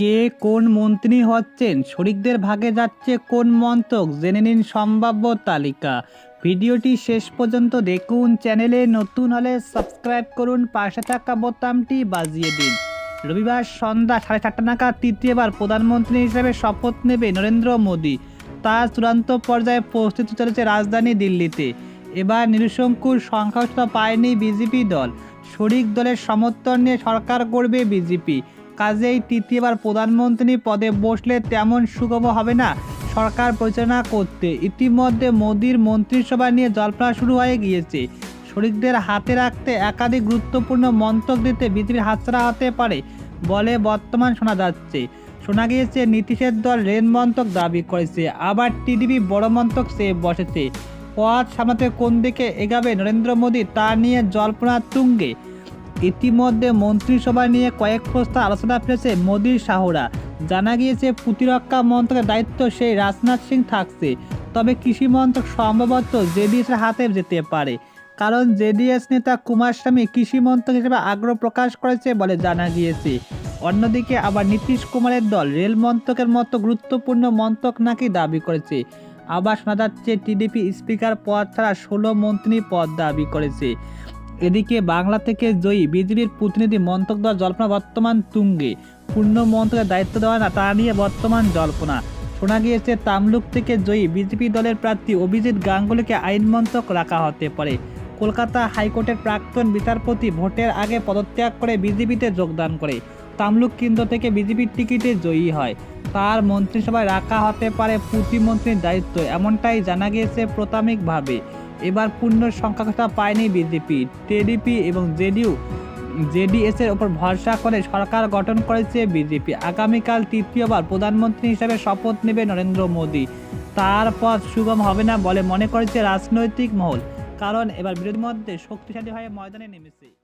কে কোন মন্ত্রী হচ্ছেন? শরিকদের ভাগে যাচ্ছে কোন মন্ত্রক? জেনে নিন সম্ভাব্য তালিকা। ভিডিওটি শেষ পর্যন্ত দেখুন, চ্যানেলে নতুন হলে সাবস্ক্রাইব করুন, পাশে থাকা বোতামটি বাজিয়ে দিন। রবিবার সন্ধ্যা সাড়ে চারটা নাগাদ তৃতীয়বার প্রধানমন্ত্রী হিসেবে শপথ নেবে নরেন্দ্র মোদী। তার চূড়ান্ত পর্যায়ে প্রস্তুতি চলেছে রাজধানী দিল্লিতে। এবার নিরসংকুর সংখ্যাগরিষ্ঠতা পায়নি বিজেপি দল। শরিক দলের সমর্থন নিয়ে সরকার করবে বিজেপি। কাজেই তৃতীয়বার প্রধানমন্ত্রী পদে বসলে তেমন সুগম হবে না। সরকার পরিচালনা করতে। ইতিমধ্যে মোদির মন্ত্রিসভা নিয়ে জল্পনা শুরু হয়ে গিয়েছে। শরিকদের হাতে রাখতে একাধিক গুরুত্বপূর্ণ মন্তব্য দিতে বিজেপির হাতছাড়া হতে পারে বলে বর্তমান শোনা যাচ্ছে। শোনা গিয়েছে, নীতিশের দল রেন মন্তক দাবি করেছে। আবার টিডিপি বড় মন্তক সে বসেছে। পথ সামলাতে কোন দিকে এগাবে নরেন্দ্র মোদী তা নিয়ে জল্পনা তুঙ্গে। ইতিমধ্যে মন্ত্রিসভা নিয়ে কয়েক প্রস্তাব আলোচনা ফেলেছে মোদীর শাহরা জানা গিয়েছে, প্রতিরক্ষা মন্ত্রকের দায়িত্ব সেই রাজনাথ সিং থাকছে। তবে কৃষি মন্ত্রক সম্ভবত জেডিএসের হাতে যেতে পারে। কারণ জেডিএস নেতা কুমারস্বামী কৃষি মন্ত্রক হিসেবে আগ্রহ প্রকাশ করেছে বলে জানা গিয়েছে। অন্যদিকে আবার নীতিশ কুমারের দল রেল মন্ত্রকের মতো গুরুত্বপূর্ণ মন্ত্রক নাকি দাবি করেছে। আবার শোনা যাচ্ছে, টিডিপি স্পিকার পদ ছাড়া ষোলো মন্ত্রী পদ দাবি করেছে। এদিকে বাংলা থেকে জয়ী বিজেপির প্রতিনিধি মন্তক দেওয়ার জল্পনা বর্তমান তুঙ্গে। পূর্ণ মন্ত্রকের দায়িত্ব দেওয়া না, তা নিয়ে বর্তমান জল্পনা। শোনা গিয়েছে, তামলুক থেকে জয়ী বিজেপি দলের প্রার্থী অভিজিৎ গাঙ্গুলিকে আইন মন্ত্রক রাখা হতে পারে। কলকাতা হাইকোর্টের প্রাক্তন বিচারপতি ভোটের আগে পদত্যাগ করে বিজেপিতে যোগদান করে। তামলুক কেন্দ্র থেকে বিজেপির টিকিটে জয়ী হয়। তার মন্ত্রিসভায় রাখা হতে পারে প্রতিমন্ত্রীর দায়িত্ব, এমনটাই জানা গিয়েছে প্রাথমিকভাবে। এবার পূর্ণ সংখ্যাটা পায়নি বিজেপি, টিডিপি এবং জেডিউ। জেডিএস এর উপর ভরসা করে সরকার গঠন করেছে বিজেপি। আগামীকাল তৃতীয়বার প্রধানমন্ত্রী হিসেবে শপথ নেবে নরেন্দ্র মোদী। তার পথ সুগম হবে না বলে মনে করেছে রাজনৈতিক মহল। কারণ এবার বিরোধী মধ্যে শক্তিশালী হয়ে ময়দানে নেমেছে।